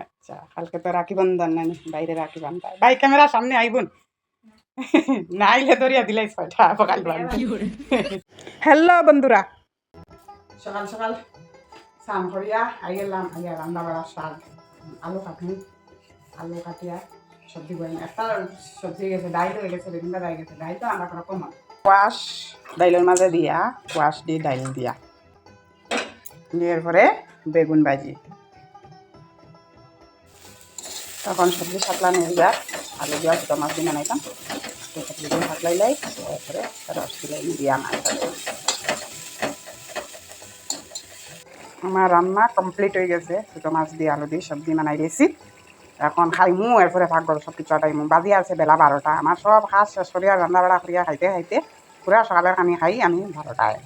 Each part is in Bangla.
আচ্ছা কালকে তো রাখি বন্ধন নানি বাইরে রাখি বান্ধায় ভাই ক্যামেরার সামনে আইবুন। না আইলে দরিয়া দিলাই ছয়টা সকাল হ্যালো বন্ধুরা। সকাল সকাল। স্নান করিয়া আই গেলাম আইয়া রান্না বাড়া শাক আলু কাটনি আলু কাটিয়া সবজি বই একটা সবজি গেছে ডাইল হয়ে গেছে বেগুনটা ডাই গেছে ডাইল তো আমরা কোনো কম কোয়াশ ডাইলের মাঝে দিয়া কোয়াশ দিয়ে ডাইল দিয়া। দিয়ে পরে বেগুন ভাজি। তখন সবজি সাতলানো যায় আলু দিয়া ছোটো মাছ দিয়ে বানাইতাম সবজি দিয়ে সাতলাই লাই তারপরে রস দিলাই দিয়া মাছ আমার রান্না কমপ্লিট হয়ে গেছে। ছোটো মাছ দিয়ে আলু দিয়ে সবজি বানাই দিয়েছি। এখন খাই খাইমু এরপরে ভাগ করো সব কিছু আটাইমু বাজি আছে বেলা বারোটা। আমার সব শেষ করিয়া রান্না বাড়া করিয়া খাইতে খাইতে পুরা সকালের খানি খাই আমি বারোটায়।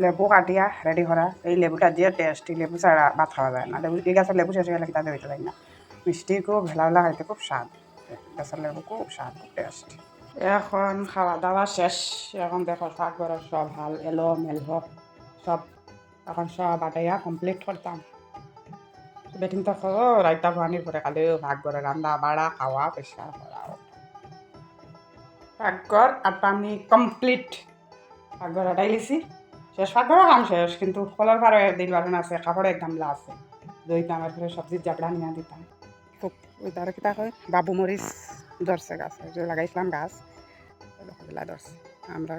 লেবু কাটিয়া রেডি করা এই লেবুটা দিয়ে টেস্টি লেবু ছাড়া ভাত খাওয়া যায় না লেবু এই গাছের লেবু শেষ হয়ে গেলে হইতে না। মিষ্টি খুব ভেলা ভেলা খাইতে খুব স্বাদ। গাছের লেবু খুব স্বাদ, খুব টেস্ট এখন খাওয়া দাওয়া শেষ। এখন দেখো শাক বড় সব হাল, এলো মেলহ সব এখন সব আটাইয়া কমপ্লিট করতাম বেটিং তো রাইতা পানির পরে কালি ভাগ করে রান্না বাড়া খাওয়া পরিষ্কার করাও পাকঘর আর পানি কমপ্লিট পাকঘর আটাই লিছি। শেষ পাকঘরও কাম শেষ। কিন্তু কলার পারে দিল বারণ আছে কাপড়ে এক গামলা আছে। দইতাম এরপরে সবজির জাবড়া নিয়ে দিতাম খুব ওই তার কিতা কয়, বাবু মরিচ ধরছে গাছ লাগাইছিলাম গাছ। ওগুলা ধরছে আমরা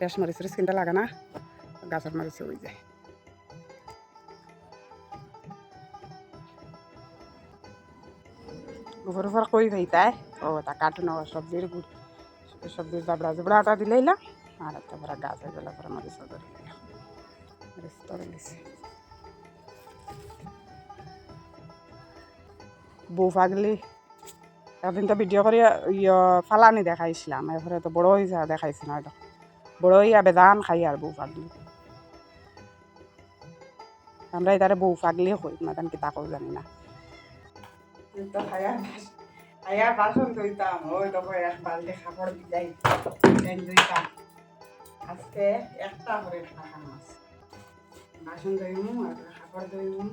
বেশ মরিচ টরিচ কিনতে লাগে না গাছের মরিচে ওই যায়। উপর উপর কই ভাই তাই ও তা কাটুন সবজির সবজির জাবড়া জুবড়া ওটা দিলাইলাম আর একটা পরে গাছ হয়ে গেলে পরে মরিচ ধরে মরিচ ধরে দিছে বউ পাগলি তো ভিডিও করে ইয়ে ফালানি দেখাইছিলাম। এরপরে তো বড় হয়ে যা দেখাইছি না হয়তো। বড় হইয়া বেদান খাই আর বউ পাগলি। আমরা এটারে বউ পাগলি হই মাতান কি তাকেও জানি না। তো হায়া হায়া বাসন ওই তো এক বালতি কাপড় দিলাই ধুইতাম। আজকে একটা করে টাকা মাছ বাসন ধুইমু, আর কাপড় ধুইমু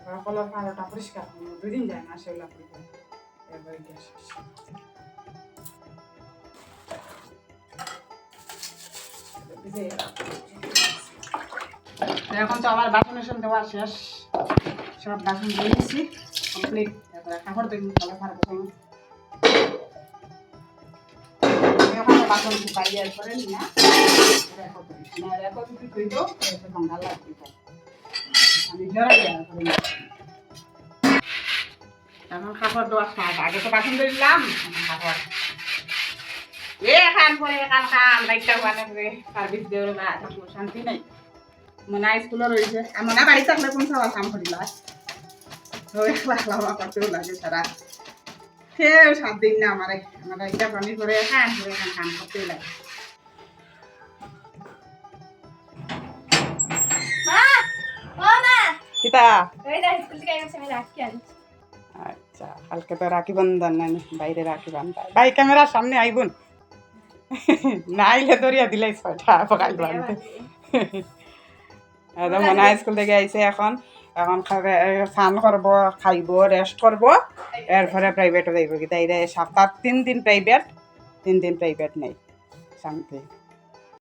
এবার কলর পাড়াটা পরিষ্কার করব দুদিন যায় না সেগুলা পরিষ্কার এবার গ্যাস এখন তো আমার বাসন এসন দেওয়া শেষ। সব বাসন নিয়েছি কমপ্লিট তারপরে কাপড় ধুই কলর পাড়া এখন বাসন শুকাই নিয়ে রেখো করি না রেখো যদি কইব এরপরে গঙ্গা লাগবে আমি জোরে দেওয়ার করে এখন কাপড় দেওয়ার স্বাদ আগে তো বাসন দিলাম কাপড়। এ খান পরে এখান খান লাইটটা ওয়ানে করে সার্ভিস দেওয়ার বা শান্তি নাই। মনে স্কুলে রয়েছে। আর মনে বাড়ি থাকলে কোন সবার কাম করিলা? ওই লামা করতেও লাগে সারা। সেও সাত দিন না আমার আমার একটা পানি করে খান করে খান খান করতেও লাগে। আচ্ছা কালকে তো রাখি বন্ধন নানি বাইরে রাখি ভাই ক্যামেরার সামনে আইবুন। না আইলে দরিয়া দিলাই ছয়টা সকাল বান্ধে একদম মনে হয় স্কুল থেকে আইছে এখন। এখন স্নান করব, খাইব রেস্ট করব। এরপরে প্রাইভেটে যাইব কি? তাই সপ্তাহ তিন দিন প্রাইভেট তিন দিন প্রাইভেট নেই, শান্তি।